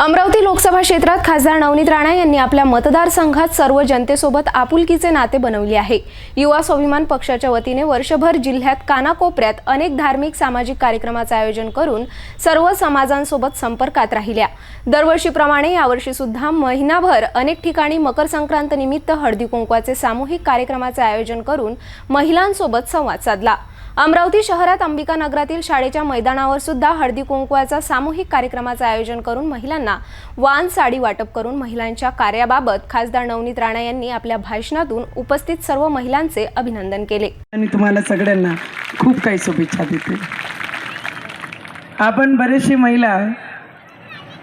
अमरावती लोकसभा क्षेत्रात खासदार नवनीत राणा यांनी आपल्या मतदारसंघात सर्व जनतेसोबत आपुलकीचे नाते बनवले आहे. युवा स्वाभिमान पक्षाच्या वतीने वर्षभर जिल्ह्यात कानाकोपऱ्यात अनेक धार्मिक सामाजिक कार्यक्रमाचे आयोजन करून सर्व समाजांसोबत संपर्कात राहिल्या. दरवर्षीप्रमाणे यावर्षी सुद्धा महिनाभर अनेक ठिकाणी मकर संक्रांत निमित्त हळदी कुंकवाचे सामूहिक कार्यक्रमाचे आयोजन करून महिलांसोबत संवाद साधला. अमरावती शहरात अंबिका नगरातील शाळेच्या मैदानावर सुद्धा हळदी कुंकवाचा सामूहिक कार्यक्रमाचं आयोजन करून महिलांना वान साडी वाटप करून महिलांच्या कार्याबाबत खासदार नवनीत राणा यांनी आपल्या भाषणातून उपस्थित सर्व महिलांचे अभिनंदन केले. आणि तुम्हाला सगळ्यांना खूप काही शुभेच्छा देते. आपण बरेचशी महिला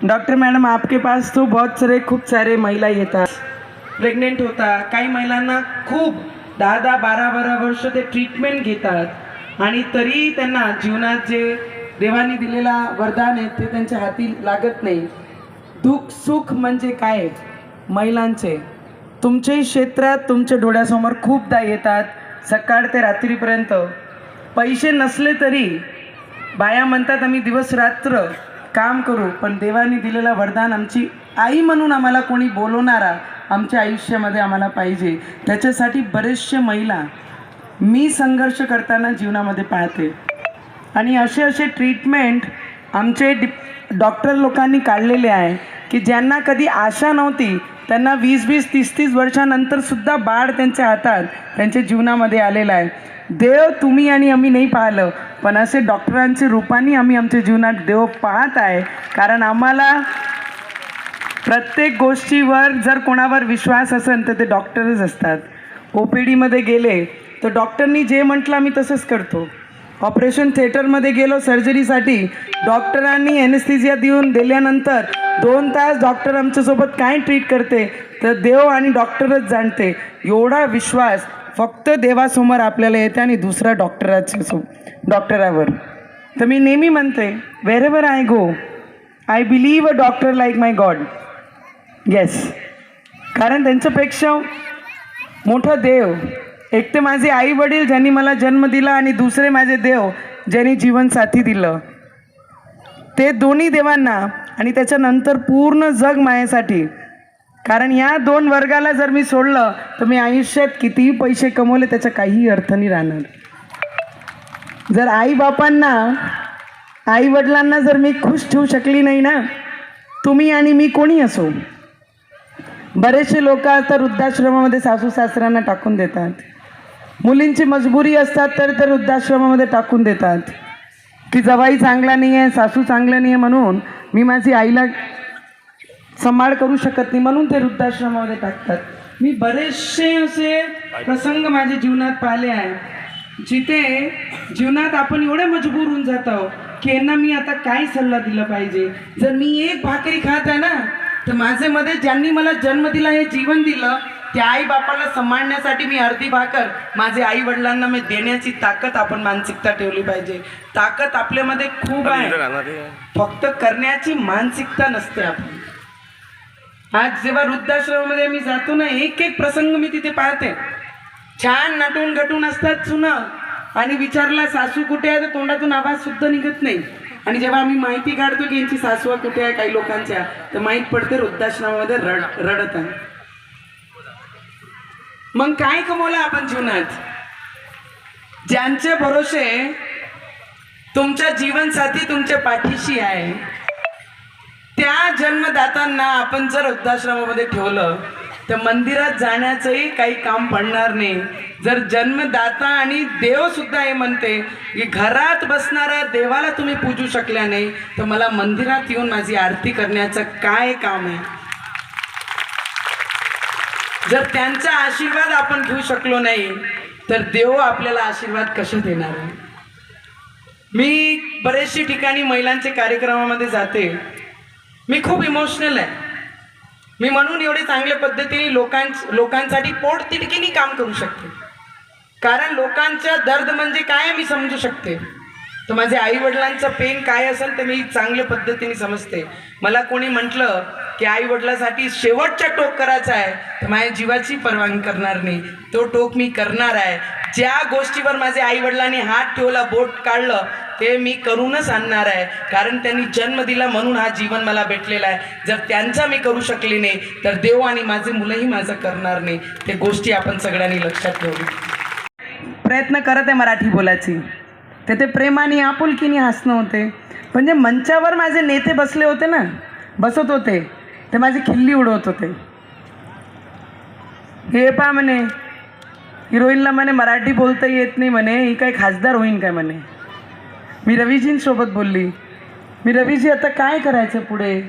डॉक्टर मॅडम आपके पास तो बहुत सारे खूप सारे महिला येतात. प्रेग्नेंट होता काही महिलांना खूप दहा दहा बारा बारा वर्ष ते ट्रीटमेंट घेतात. आणि तरी त्यांना जीवनात जे देवाने दिलेला वरदान आहे ते त्यांच्या हाती लागत नाही. दुःख सुख म्हणजे काय? महिलांचे. तुमच्याही क्षेत्रात तुमच्या डोळ्यासमोर खूपदा येतात सकाळ ते रात्रीपर्यंत. पैसे नसले तरी बाया म्हणतात आम्ही दिवस रात्र काम करू पण देवाने दिलेला वरदान आमची आई म्हणून आम्हाला कोणी बोलवणारा आमच्या आयुष्यामध्ये आम्हाला पाहिजे. त्याच्यासाठी बरेचसे महिला मी संघर्ष करताना जीवनामध्ये पाहते. आणि असे असे ट्रीटमेंट आमचे डि डॉक्टर लोकांनी काढलेले आहे की ज्यांना कधी आशा नव्हती त्यांना वीस वीस तीस तीस वर्षानंतरसुद्धा बाळ त्यांच्या हातात त्यांच्या जीवनामध्ये आलेला आहे. देव तुम्ही आणि आम्ही नाही पाहिलं पण असे डॉक्टरांचे रूपाने आम्ही आमच्या जीवनात देव पाहत आहे. कारण आम्हाला प्रत्येक गोष्टीवर जर कोणावर विश्वास असेल तर ते डॉक्टरच असतात. ओ पी डीमध्ये गेले तर डॉक्टरनी जे म्हटलं आम्ही तसंच करतो. ऑपरेशन थिएटरमध्ये गेलो सर्जरीसाठी डॉक्टरांनी एनेस्थिजिया देऊन दिल्यानंतर दोन तास डॉक्टर आमच्यासोबत काय ट्रीट करते तर देव आणि डॉक्टरच जाणते. एवढा विश्वास फक्त देवासमोर आपल्याला येते आणि दुसऱ्या डॉक्टराच्या सो डॉक्टरावर. तर मी नेहमी म्हणते wherever I go I believe a doctor like my god yes कारण त्यांच्यापेक्षा मोठा देव एक तर माझे आई वडील ज्यांनी मला जन्म दिला आणि दुसरे माझे देव ज्यांनी जीवनसाथी दिलं. ते दोन्ही देवांना आणि त्याच्यानंतर पूर्ण जग मायासाठी कारण या दोन वर्गाला जर मी सोडलं तर मी आयुष्यात कितीही पैसे कमवले त्याचा काहीही अर्थ नाही राहणार. जर आई बापांना आई वडिलांना जर मी खुश ठेवू शकली नाही ना तुम्ही आणि मी कोणी असो? बरेचसे लोक आता वृद्धाश्रमामध्ये सासू सासऱ्यांना टाकून देतात. मुलींची मजबुरी असतात तर ते वृद्धाश्रमामध्ये टाकून देतात. की जवाई चांगला नाही आहे सासू चांगलं नाही आहे म्हणून मी माझी आईला सांभाळ करू शकत नाही म्हणून ते वृद्धाश्रमामध्ये टाकतात. मी बरेचसे असे प्रसंग माझ्या जीवनात पाहिले आहे. जिथे जीवनात आपण एवढे मजबूर होऊन जातो की यांना मी आता काय सल्ला दिला पाहिजे? जर मी एक भाकरी खात आहे ना तर माझे मध्ये ज्यांनी मला जन्म दिला हे जीवन दिलं त्या आई बापाला सांभाळण्यासाठी मी अर्धी भाकर माझे आई वडिलांना मी देण्याची ताकद आपण मानसिकता ठेवली पाहिजे. ताकद आपल्यामध्ये खूप आहे. फक्त करण्याची मानसिकता नसते आपण आज जेव्हा वृद्धाश्रमामध्ये मी जातो ना एक एक प्रसंग मी तिथे पाहते. छान नटून गटून असतात सुना आणि विचारला सासू कुठे आहे? तर तोंडातून आवाज सुद्धा निघत नाही. आणि जेव्हा आम्ही माहिती काढतो की यांची सासवा कुठे आहे काही लोकांच्या तर माहीत पडते वृद्धाश्रमामध्ये रड रडत आहे. मग काय कमवलं आपण जीवनात? ज्यांचे भरोसे तुमच्या जीवनसाथी तुमच्या पाठीशी आहे त्या जन्मदातांना आपण जर वृद्धाश्रमामध्ये ठेवलं तर मंदिरात जाण्याचंही काही काम पडणार नाही. जर जन्मदाता आणि देवसुद्धा हे म्हणते की घरात बसणाऱ्या देवाला तुम्ही पूजू शकल्या नाही तर मला मंदिरात येऊन माझी आरती करण्याचं काय काम आहे? जर त्यांचा आशीर्वाद आपण घेऊ शकलो नाही तर देव आपल्याला आशीर्वाद कसे देणार? आहे मी बरेचशी ठिकाणी महिलांचे कार्यक्रमामध्ये जाते. मी खूप इमोशनल आहे. मी म्हणून एवढे चांगल्या पद्धतीने लोकां लोकांसाठी पोट तिडकीने काम करू शकते. कारण लोकांचा दर्द म्हणजे काय मी समजू शकते. तर माझ्या आई वडिलांचं पेन काय असेल ते मी चांगल्या पद्धतीने समजते. मला कोणी म्हटलं की आई वडिलासाठी शेवटचा टोक करायचा आहे तर माझ्या जीवाची परवानगी करणार नाही. तो टोक मी करणार आहे. ज्या गोष्टीवर माझ्या आई वडिलांनी हात ठेवला बोट काढलं ते मी करूनच आणणार आहे. कारण त्यांनी जन्म दिला म्हणून हा जीवन मला भेटलेला आहे. जर त्यांचा मी करू शकले नाही तर देव आणि माझे मुलंही माझं करणार नाही. ते गोष्टी आपण सगळ्यांनी लक्षात ठेवली प्रयत्न करत आहे मराठी बोलायची. ते ते प्रेमाने आपुलकीने हसणं होते. म्हणजे मंचावर माझे नेते बसले होते ना बसत होते. ते माझी खिल्ली उडवत होते हे पा म्हणे हिरोईनला म्हणे मराठी बोलता येत नाही म्हणे ही काय खासदार होईन काय म्हणे? मी रवीजींसोबत बोलली मी रवीजी आता काय करायचं पुढे?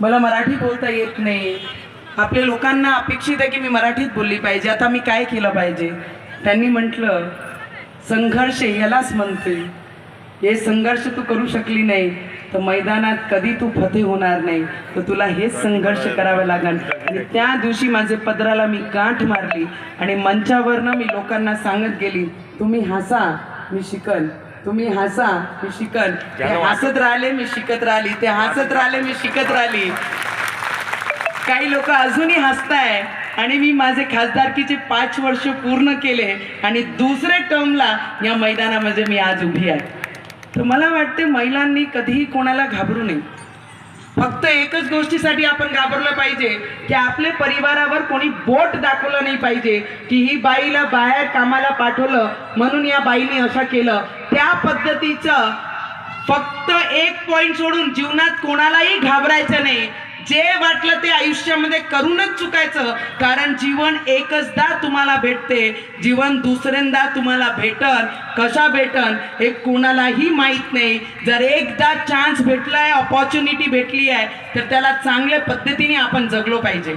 मला मराठी बोलता येत नाही. आपल्या लोकांना अपेक्षित आहे की मी मराठीत बोलली पाहिजे. आता मी काय केलं पाहिजे? त्यांनी म्हटलं संघर्ष यालाच म्हणते हे संघर्ष तू करू शकली नाही. तर मैदानात कधी तू फते होणार नाही तर तुला हेच संघर्ष करावं लागेल. आणि त्या दिवशी माझे पदराला मी गाठ मारली आणि मंचावरनं मी लोकांना सांगत गेली तुम्ही हसा मी शिकन. तुम्ही हसा मी शिकन. ते हसत राहिले मी शिकत राहिली. ते हसत राहिले मी शिकत राहिली. काही लोक अजूनही हसताय आणि मी माझे खासदारकीचे पाच वर्ष पूर्ण केले आणि दुसऱ्या टर्मला या मैदानामध्ये मी आज उभी आहे. तर मला वाटते महिलांनी कधीही कोणाला घाबरू नये? फक्त एकच गोष्टीसाठी आपण घाबरलं पाहिजे की आपल्या परिवारावर कोणी बोट दाखवलं नाही पाहिजे की ही बाईला बाहेर कामाला पाठवलं म्हणून या बाईने असं केलं. त्या पद्धतीचं फक्त एक पॉईंट सोडून जीवनात कोणालाही घाबरायचं नाही. जे वाटलं ते आयुष्यामध्ये करूनच चुकायचं कारण जीवन एकचदा तुम्हाला भेटते जीवन दुसऱ्यांदा तुम्हाला भेटन कशा भेटन हे कोणालाही माहीत नाही. जर एकदा चान्स भेटलाय ऑपॉर्च्युनिटी भेटली आहे तर त्याला चांगल्या पद्धतीने आपण जगलो पाहिजे.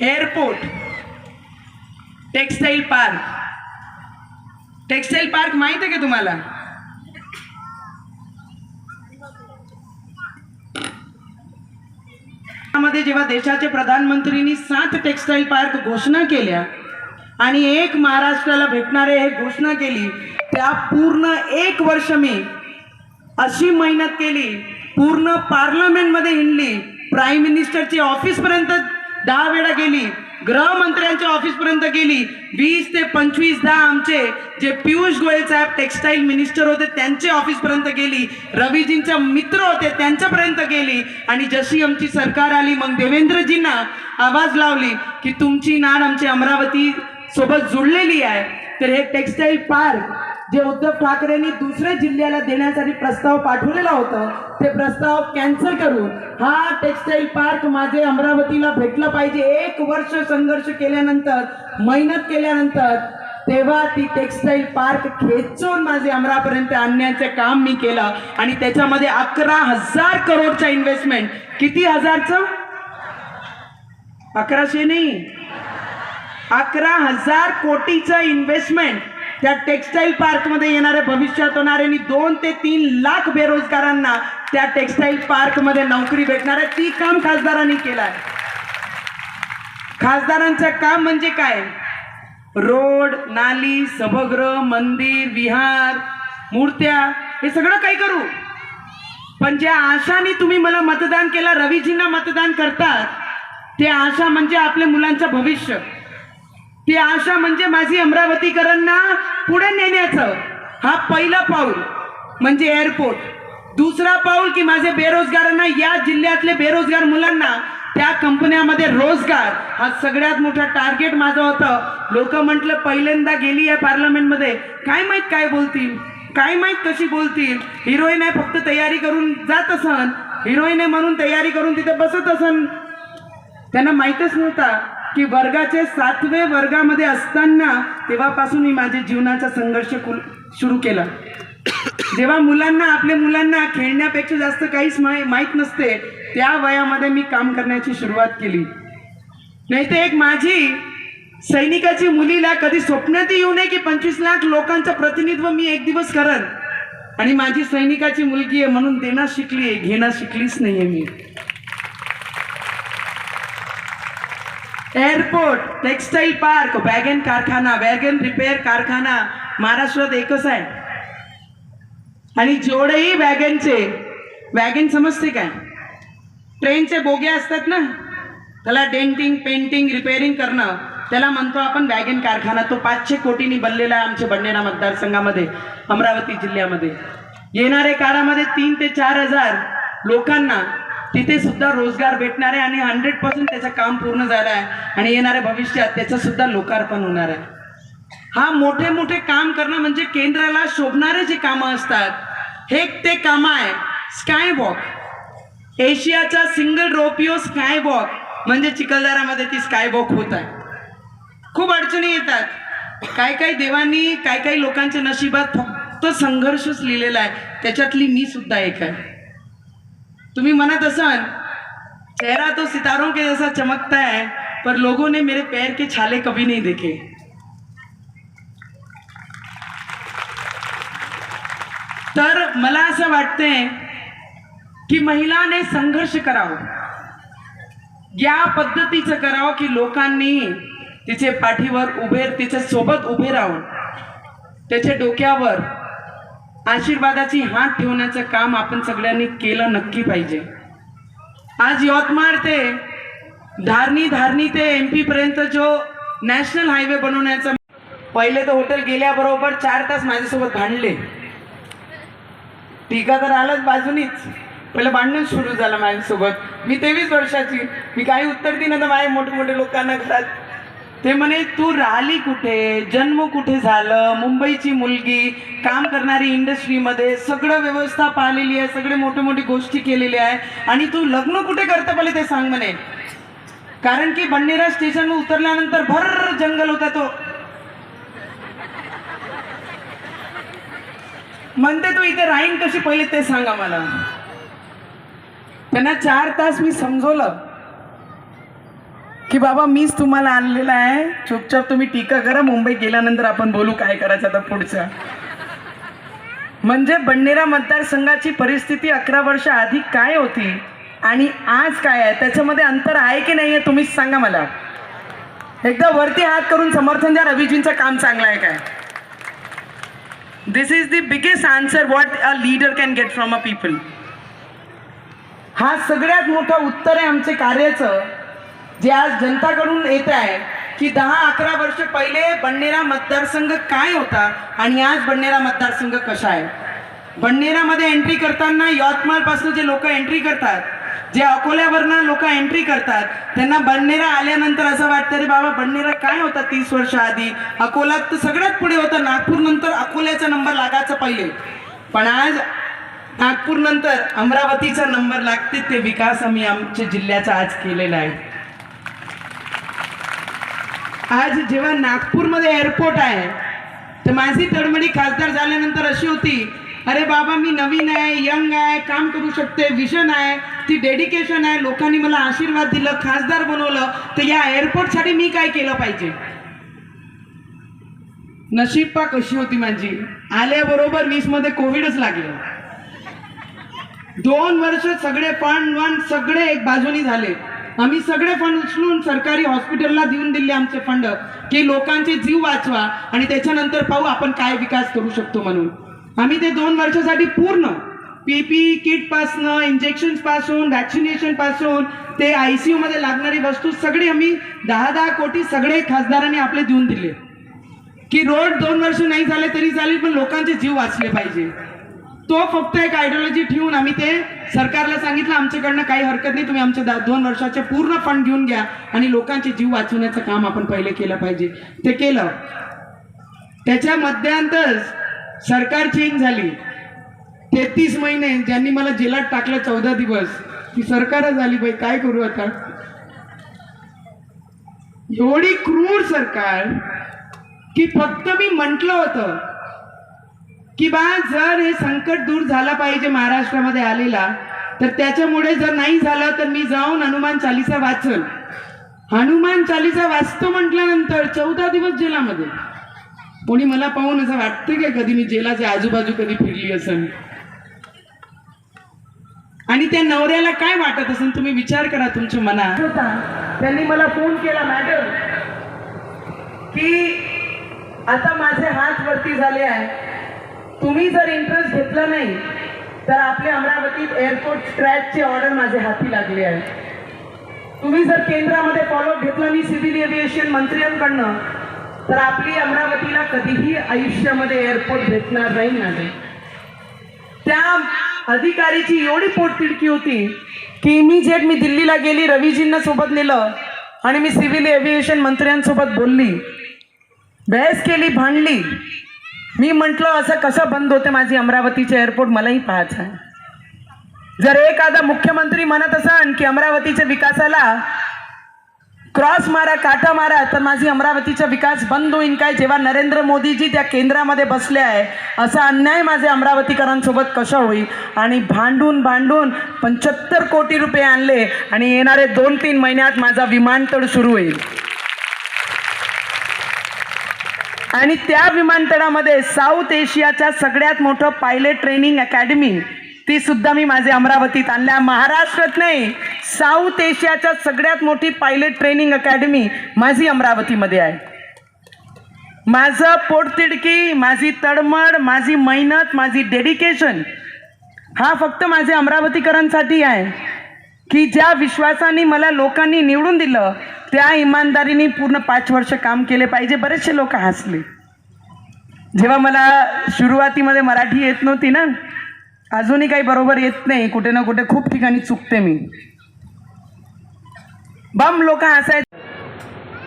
Airport textile park textile park माहीत आहे का तुम्हाला मध्ये जेव्हा देशाचे प्रधानमंत्रींनी सात टेक्सटाईल पार्क घोषणा केल्या आणि एक महाराष्ट्राला भेटणारे हे घोषणा केली त्या पूर्ण एक वर्ष मी अशी मेहनत केली पूर्ण पार्लमेंटमध्ये हिंडली प्राईम मिनिस्टरची ऑफिसपर्यंत दहा वेळा गेली गृहमंत्र्यांच्या ऑफिसपर्यंत गेली. वीस ते पंचवीस दहा आमचे जे पियुष गोयल साहेब टेक्सटाईल मिनिस्टर होते त्यांचे ऑफिसपर्यंत गेली. रवीजींचे मित्र होते त्यांच्यापर्यंत गेली. आणि जशी आमची सरकार आली मग देवेंद्रजींना आवाज लावली की तुमची नाड आमची अमरावती सोबत जुळलेली आहे. तर हे टेक्सटाईल पार्क जे उद्धव ठाकरेंनी दुसऱ्या जिल्ह्याला देण्यासाठी प्रस्ताव पाठवलेला होता ते प्रस्ताव कॅन्सल करून हा टेक्सटाईल पार्क माझे अमरावतीला भेटला पाहिजे. एक वर्ष संघर्ष केल्यानंतर मेहनत केल्यानंतर तेव्हा ती टेक्सटाईल पार्क खेचून माझे अमरापर्यंत आणण्याचं काम मी केलं. आणि त्याच्यामध्ये अकरा हजार करोडचा इन्व्हेस्टमेंट किती हजारचं? अकराशे नाही. अकरा हजार कोटीचं इन्व्हेस्टमेंट त्या टेक्सटाईल पार्कमध्ये येणारे भविष्यात होणारे आणि दोन ते तीन लाख बेरोजगारांना त्या टेक्सटाईल पार्कमध्ये नोकरी भेटणार आहे. ती काम खासदारांनी केलं आहे खासदारांचं काम म्हणजे काय? रोड नाली सभागृह मंदिर विहार मूर्त्या हे सगळं काही करू. पण ज्या आशाने तुम्ही मला मतदान केलं रवीजींना मतदान करतात ते आशा म्हणजे आपल्या मुलांचं भविष्य. ती आशा म्हणजे माझी अमरावतीकरांना पुढे नेण्याचं. हा पहिला पाऊल म्हणजे एअरपोर्ट दुसरा पाऊल की माझे बेरोजगारांना या जिल्ह्यातले बेरोजगार मुलांना त्या कंपन्यामध्ये रोजगार. हा सगळ्यात मोठा टार्गेट माझं होतं. लोक म्हटलं पहिल्यांदा गेली आहे पार्लमेंटमध्ये काय माहीत काय बोलतील? काय माहीत कशी बोलतील? हिरोईन आहे फक्त तयारी करून जात असन. हिरोईन आहे म्हणून तयारी करून तिथे बसत असन. त्यांना माहीतच नव्हता. की वर्गाचे सातवे वर्गामध्ये असताना तेव्हापासून मी माझ्या जीवनाचा संघर्ष कुल सुरू केला. जेव्हा मुलांना आपल्या मुलांना खेळण्यापेक्षा जास्त काहीच माहीत नसते त्या वयामध्ये मी काम करण्याची सुरुवात केली. नाही तर एक माझी सैनिकाची मुलीला कधी स्वप्नात येऊ नये की पंचवीस लाख लोकांचं प्रतिनिधित्व मी एक दिवस करत आणि माझी सैनिकाची मुलगी आहे म्हणून देणं शिकली आहे घेणं शिकलीच नाहीये मी. एअरपोर्ट टेक्सटाईल पार्क वॅगन कारखाना वॅगन रिपेअर कारखाना महाराष्ट्रात एकच आहे. आणि जेवढेही वॅगनचे वॅगन समजते काय? ट्रेनचे बोगे असतात ना? त्याला डेंटिंग पेंटिंग रिपेअरिंग करणं त्याला म्हणतो आपण वॅगन कारखाना. तो पाचशे कोटींनी बनलेला आहे आमच्या बंडेरा मतदारसंघामध्ये अमरावती जिल्ह्यामध्ये. येणाऱ्या काळामध्ये तीन ते चार हजार लोकांना तिथे सुद्धा रोजगार भेटणार आहे आणि हंड्रेड पर्सेंट त्याचं काम पूर्ण झालं आहे. आणि येणाऱ्या भविष्यात त्याचं सुद्धा लोकार्पण होणार आहे. हा मोठे मोठे काम करणं म्हणजे केंद्राला शोभणारे जे कामं असतात हे ते कामं आहे. स्काय वॉक एशियाचा सिंगल रोपिओ स्काय वॉक म्हणजे चिखलदरामध्ये ती स्काय वॉक होत आहे. खूप अडचणी येतात. काय काय देवांनी काय काही लोकांच्या नशिबात फक्त संघर्षच लिहिलेला आहे. त्याच्यातली मी सुद्धा एक आहे. तुम्ही म्हणत असाल चेहरा तो सितारों के जैसा चमकता है पर लोगों ने मेरे पैर के छाले कभी नहीं देखे। तर मला असं वाटते की महिलाने संघर्ष करावं. या पद्धतीचं करावं की लोकांनी तिचे पाठीवर उभे तिच्या सोबत उभे राहून त्याच्या डोक्यावर आशीर्वादाची हात ठेवण्याचं काम आपण सगळ्यांनी केलं नक्की पाहिजे. आज यवतमाळ ते धारणी धारणी ते एम पी पर्यंत जो नॅशनल हायवे बनवण्याचा पहिले तर हॉटेल गेल्याबरोबर चार तास माझ्यासोबत भांडले. टीका तर आलाच बाजूनीच. पहिलं भांडण सुरू झालं माझ्यासोबत. मी तेवीस वर्षाची मी काही उत्तर दिलं तर माझ्या मोठे मोठे लोकांना घरात ते म्हणे तू राहिली कुठे? जन्म कुठे झालं? मुंबईची मुलगी काम करणारी इंडस्ट्रीमध्ये सगळं व्यवस्था पाहिलेली आहे सगळे मोठे मोठे गोष्टी केलेल्या आहे आणि तू लग्न कुठे करतं पहिले ते सांग म्हणे. कारण की बंडेरा स्टेशनवर उतरल्यानंतर भर जंगल होता तो. म्हणते तू इथे राहीन कशी पहिले ते सांगा मला त्यांना चार तास मी समजवलं. की बाबा मीच तुम्हाला आणलेला आहे. चुपचाप तुम्ही टीका करा. मुंबई गेल्यानंतर आपण बोलू काय करायचं आता पुढचं. म्हणजे बंडेरा मतदारसंघाची परिस्थिती अकरा वर्ष आधी काय होती आणि आज काय आहे? त्याच्यामध्ये अंतर आहे की नाही आहे तुम्हीच सांगा मला. एकदा वरती हात करून समर्थन द्या. रवीजींचं काम चांगलं आहे काय? This is the biggest answer what a leader can get from a people हा सगळ्यात मोठं उत्तर आहे आमचे कार्याचं. जे आज जनताकडून येत आहे की दहा अकरा वर्ष पहिले बंडेरा मतदारसंघ काय होता आणि आज बंडेरा मतदारसंघ कसा आहे? बंडेरामध्ये एंट्री करताना यवतमाळपासून जे लोक एंट्री करतात जे अकोल्यावरनं लोक एंट्री करतात त्यांना बंडेरा आल्यानंतर असं वाटतं रे बाबा बंडेरा काय होता तीस वर्ष आधी? अकोला तर सगळ्यात पुढे होता नागपूर नंतर अकोल्याचा नंबर लागायचा पहिले. पण आज नागपूर नंतर अमरावतीचा नंबर लागते ते विकास आम्ही आमच्या जिल्ह्याचा आज केलेला आहे. आज जेव्हा नागपूरमध्ये एअरपोर्ट आहे तर माझी तडमडी खासदार झाल्यानंतर अशी होती अरे बाबा मी नवीन आहे यंग आहे काम करू शकते विजन आहे ती डेडिकेशन आहे लोकांनी मला आशीर्वाद दिलं खासदार बनवलं तर या एअरपोर्टसाठी मी काय केलं पाहिजे? नशीब पा कशी होती माझी. आल्याबरोबर वीसमध्ये कोविडच लागलं. दोन वर्ष सगळे पण वन सगळे एक बाजूनी झाले. आम्ही सगळे फंड उचलून सरकारी हॉस्पिटलला देऊन दिले आमचे फंड की लोकांचे जीव वाचवा आणि त्याच्यानंतर पाहू आपण काय विकास करू शकतो म्हणून. आम्ही ते दोन वर्षासाठी पूर्ण पीपी किट पासनं इंजेक्शनपासून व्हॅक्सिनेशनपासून ते आय सी मध्ये लागणारी वस्तू सगळे आम्ही दहा दहा कोटी सगळे खासदारांनी आपले देऊन दिले. की रोड दोन वर्ष नाही झाले तरी चालेल पण लोकांचे जीव वाचले पाहिजे. तो फक्त एक आयडिओलॉजी ठेवून आम्ही ते सरकारला सांगितलं आमच्याकडनं काही हरकत नाही तुम्ही आमच्या दोन वर्षाचे पूर्ण फंड घेऊन घ्या आणि लोकांचे जीव वाचवण्याचं काम आपण पहिले केलं पाहिजे. ते केलं. त्याच्या मध्यांतर सरकार चेंज झाली. तेहतीस महिने ज्यांनी मला जेलात टाकलं चौदा दिवस ती सरकारच झाली बाई. काय करू आता? एवढी क्रूर सरकार की फक्त मी म्हटलं होतं की बा जर हे संकट दूर झाला पाहिजे महाराष्ट्रामध्ये आलेला तर त्याच्यामुळे जर नाही झालं तर मी जाऊन हनुमान चालिसा वाचल हनुमान चालिसा वाचतो म्हटल्यानंतर चौदा दिवस जेलामध्ये. कोणी मला पाहून असं वाटतं काय कधी मी जेलाच्या आजूबाजू कधी फिरली असेल आणि त्या नवऱ्याला काय वाटत असेल तुम्ही विचार करा तुमच्या मनात. त्यांनी मला फोन केला मॅडम की आता माझे हात वरती झाले आहे तुम्ही जर इंटरेस्ट घेतला नाही तर आपल्या अमरावतीत एअरपोर्ट स्क्रॅचचे ऑर्डर माझे हाती लागले आहे तुम्ही जर केंद्रामध्ये फॉलोअप घेतला मी सिव्हिल एव्हिएशन मंत्र्यांकडनं तर आपली अमरावतीला कधीही आयुष्यामध्ये एअरपोर्ट भेटणार नाही माझे. त्या अधिकारीची एवढी पोटतिडकी होती की मी जे मी दिल्लीला गेली रवीजींना सोबत नेलं आणि मी सिव्हिल एव्हिएशन मंत्र्यांसोबत बोलली बहस केली भांडली. मी म्हटलं असं कसं बंद होते माझी अमरावतीचे एअरपोर्ट मलाही पाहायचं आहे. जर एखादा मुख्यमंत्री म्हणत असन की अमरावतीच्या विकासाला क्रॉस मारा काटा मारा तर माझी अमरावतीचा विकास बंद होईन काय? जेव्हा नरेंद्र मोदीजी त्या केंद्रामध्ये बसले आहे असा अन्याय माझे अमरावतीकरांसोबत कसा होईल? आणि भांडून भांडून पंच्याहत्तर कोटी रुपये आणले आणि येणारे दोन तीन महिन्यात माझा विमानतळ सुरू होईल. आणि त्या विमानतळामध्ये साऊथ एशियाच्या सगळ्यात मोठं पायलट ट्रेनिंग अकॅडमी ती सुद्धा मी माझे अमरावतीत आणल्या. महाराष्ट्रात नाही साऊथ एशियाच्या सगळ्यात मोठी पायलट ट्रेनिंग अकॅडमी माझी अमरावतीमध्ये आहे. माझं पोटतिडकी माझी तडमड माझी मेहनत माझी डेडिकेशन हा फक्त माझे अमरावतीकरांसाठी आहे. की ज्या विश्वासाने मला लोकांनी निवडून दिलं त्या इमानदारीने पूर्ण पाच वर्ष काम केले पाहिजे. बरेचसे लोक हसले. जेव्हा मला सुरुवातीमध्ये मराठी येत नव्हती ना अजूनही काही बरोबर येत नाही. कुठे ना कुठे खूप ठिकाणी चुकते मी. बम लोक हसायचे.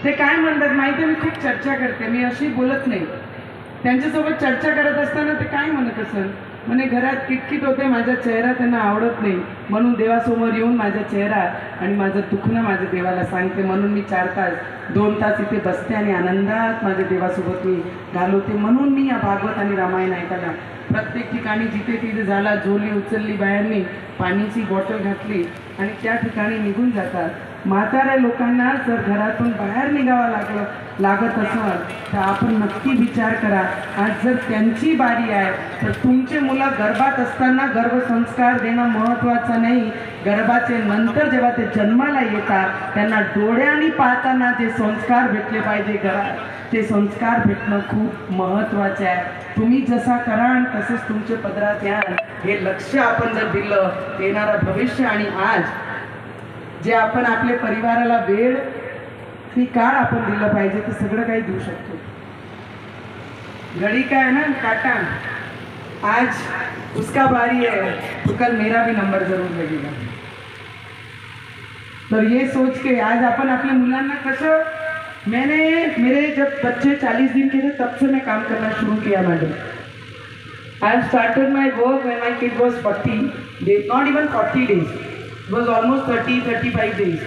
ते काय म्हणतात माहिती मी खूप चर्चा करते. मी अशी बोलत नाही. त्यांच्यासोबत चर्चा करत असताना ते काय म्हणत असत म्हणे घरात किटकिट होते माझा चेहरा त्यांना आवडत नाही. म्हणून देवासमोर येऊन माझा चेहरा आणि माझं दुखणं माझ्या देवाला सांगते. म्हणून मी चार तास दोन तास इथे बसते आणि आनंदात माझ्या देवासोबत मी घालवते. म्हणून मी या भागवत आणि रामायण ऐकायला. प्रत्येक ठिकाणी जिथे तिथे झाला झोली उचलली बायांनी पाण्याची बॉटल घातली आणि त्या ठिकाणी निघून जातात. म्हाताऱ्या लोकांना जर घरातून बाहेर निघावं लागलं लागत असेल तर आपण नक्की विचार करा. आज जर त्यांची बारी आहे तर तुमचे मुलं गर्भात असताना गर्भसंस्कार देणं महत्त्वाचं नाही. गर्भाचे नंतर जेव्हा ते जन्माला येतात त्यांना डोळ्यांनी पाहताना जे संस्कार भेटले पाहिजे घरात ते संस्कार भेटणं खूप महत्त्वाचे आहे. तुम्ही जसा कराल तसंच तुमचे पदरात याल. हे लक्ष आपण जर दिलं तर येणारं भविष्य आणि आज जे आपण आपल्या परिवाराला वेळ ती काळ आपण दिलं पाहिजे ते सगळं काही देऊ शकतो. घड़ी काय ना काटा. आज उसका बारी है तो कल मेरा भी नंबर जरूर लगेगा. तर ये सोच के आज आपण आपल्या मुलांना कसं मैंने मेरे जब बच्चे 40 दिन के थे तब से मैं काम करना शुरू KIA madam. I have started my work when my kid was 40 days, not even 40 days was almost thirty thirty five days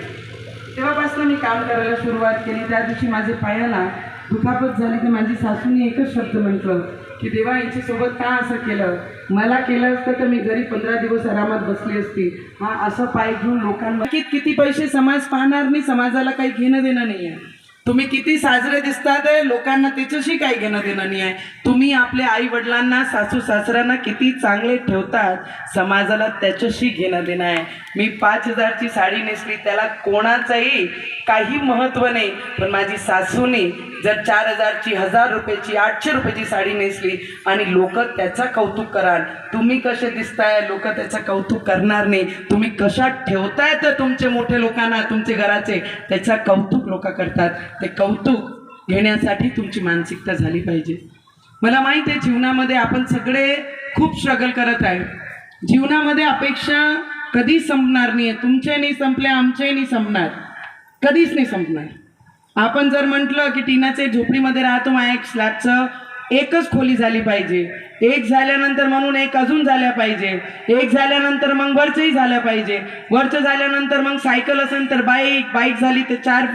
तेव्हापासून मी काम करायला सुरुवात केली. त्या दिवशी माझे पायाला दुखापत झाली तर माझी सासूने एकच शब्द म्हटलं की देवा यांच्यासोबत का असं केलं? मला केलं असतं तर मी घरी पंधरा दिवस आरामात बसली असती. हा असं पाय घेऊन लोकांना किती पैसे समाज पाहणार? नाही समाजाला काही घेणं देणं नाही आहे तुम्ही किती साजरे दिसतात आहे, लोकांना त्याच्याशी काही घेणं देणं नाही आहे. तुम्ही आपल्या आई वडिलांना सासू सासऱ्यांना किती चांगले ठेवतात समाजाला त्याच्याशी घेणं देणं आहे. मी पाच हजारची साडी नेसली त्याला कोणाचंही काही महत्त्व नाही. पण माझी सासूने जर चार हजारची हजार रुपयाची आठशे रुपयाची साडी नेसली आणि लोक त्याचं कौतुक कराल. तुम्ही कसे दिसताय? लोक त्याचं कौतुक करणार नाही. तुम्ही कशा ठेवताय तर तुमचे मोठे लोकांना तुमचे घराचे त्याचं कौतुक लोक करतात. ते कौतुक घेण्यासाठी तुमची मानसिकता झाली पाहिजे. मला माहीत आहे जीवनामध्ये आपण सगळे खूप स्ट्रगल करत आहे. जीवनामध्ये अपेक्षा कधीच संपणार नाही आहे तुमच्या नाही संपल्या आमच्याही नाही संपणार. कधीच नाही संपणार. आपण जर म्हटलं की टीनाचे झोपडीमध्ये राहतो माझ्या एक स्लॅबचं एकच खोली झाली पाहिजे. एक झाल्यानंतर म्हणून एक अजून झाल्या पाहिजे. एक झाल्यानंतर मग वरचंही झालं पाहिजे. वरचं झाल्यानंतर मग सायकल असेल तर बाईक बाईक झाली तर चार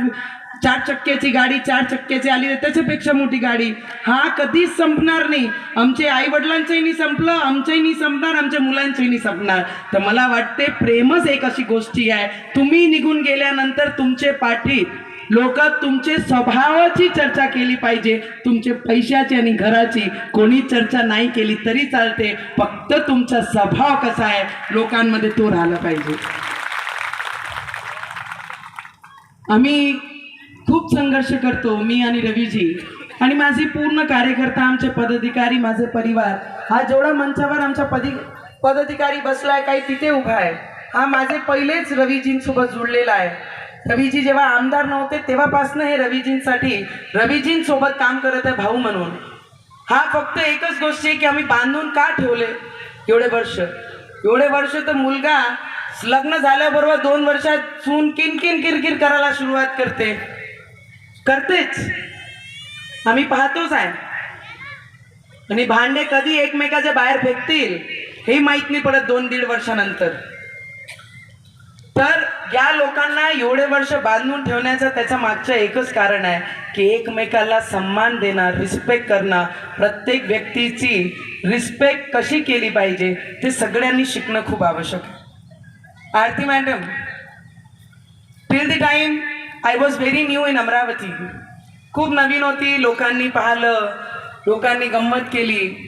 चार चक्क्याची गाडी चार चक्क्याची आली त्याच्यापेक्षा मोठी गाडी. हा कधीच संपणार नाही. आमचे आई वडिलांचंही संपलं आमचंही संपणार आमच्या मुलांचंही संपणार. तर मला वाटते प्रेमच एक अशी गोष्टी आहे. तुम्ही निघून गेल्यानंतर तुमचे पाठीत लोक तुमचे स्वभावाची चर्चा केली पाहिजे. तुमचे पैशाची आणि घराची कोणी चर्चा नाही केली तरी चालते. फक्त तुमचा स्वभाव कसा आहे लोकांमध्ये तो राहिला पाहिजे. आम्ही खूप संघर्ष करतो मी आणि रवीजी. आणि माझी पूर्ण कार्यकर्ता आमचे पदाधिकारी माझे परिवार. हा जेवढा मंचावर आमचा पदी पदाधिकारी बसलाय काही तिथे उभा आहे. हा माझे पहिलेच रवीजींसोबत जुळलेला आहे. रवीजी जेव्हा आमदार नव्हते तेव्हापासनं हे रवीजींसाठी रवीजींसोबत काम करत आहे भाऊ म्हणून. हा फक्त एकच गोष्ट आहे की आम्ही बांधून का ठेवले? एवढे वर्ष. एवढे वर्ष तर मुलगा लग्न झाल्याबरोबर दोन वर्षात सून किनकिन किरकिर करायला सुरुवात करते. करतेच. आम्ही पाहतोच आहे. आणि भांडे कधी एकमेकाच्या बाहेर फेकतील हे माहीत नाही पडत दोन दीड वर्षानंतर. तर या लोकांना एवढे वर्ष बांधून ठेवण्याचं त्याच्या मागचं एकच कारण आहे की एकमेकाला सन्मान देणार रिस्पेक्ट करणं प्रत्येक व्यक्तीची रिस्पेक्ट कशी केली पाहिजे ते सगळ्यांनी शिकणं खूप आवश्यक आहे. Aarti madam till the time I was very new in Amravati खूप नवीन होती लोकांनी पाहिलं लोकांनी गंमत केली.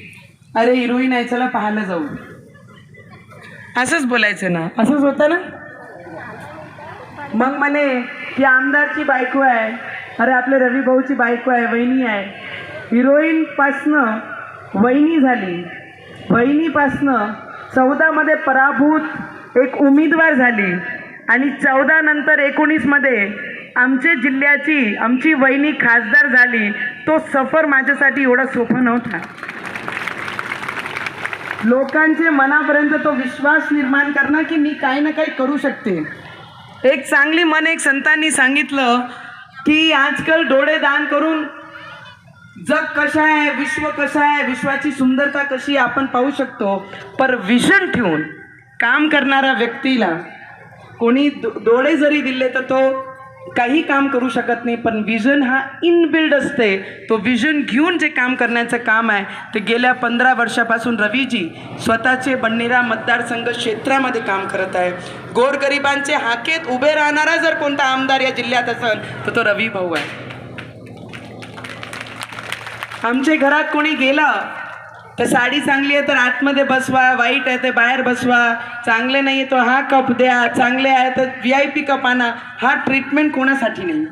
अरे हिरोईन आहे चला पाहायला जाऊ. असंच बोलायचं ना असंच होतं ना? मग म्हणे की आमदारची बायको आहे. अरे आपले रवी भाऊची बायको आहे वहिनी आहे. हिरोईनपासनं वहिनी झाली. वहिनीपासनं चौदामध्ये पराभूत एक उमेदवार झाली. आणि चौदा नंतर एकोणीसमध्ये आमच्या जिल्ह्याची आमची वहिनी खासदार झाली तो सफर माझ्यासाठी एवढा सोपा नव्हता. लोकांचे मनापर्यंत तो विश्वास निर्माण करणं की मी काही ना काही करू शकते. एक चांगली मन एक संतांनी सांगितलं की आजकाल डोळे दान करून जग कसा आहे विश्व कसा आहे विश्वाची सुंदरता कशी आपण पाहू शकतो. पर विजन ठेवून काम करणाऱ्या व्यक्तीला कोणी दो- डोळे जरी दिले तर तो काही काम करू शकत नाही पण विजन हा इनबिल्ड असते. तो विजन घेऊन जे काम करण्याचं काम आहे ते गेल्या पंधरा वर्षापासून रवीजी स्वतःचे बन्नेरा मतदारसंघ क्षेत्रामध्ये काम करत आहे. गोरगरिबांचे हाकेत उभे राहणारा जर कोणता आमदार या जिल्ह्यात असेल तर तो रवी भाऊ आहे. आमच्या घरात कोणी गेलं तर साडी चांगली आहे तर आतमध्ये बसवा वाईट आहे ते बाहेर बसवा. चांगले नाही तो हा कप द्या. चांगले आहे तर व्ही आय पी कप आणा. हा ट्रीटमेंट कोणासाठी नाही.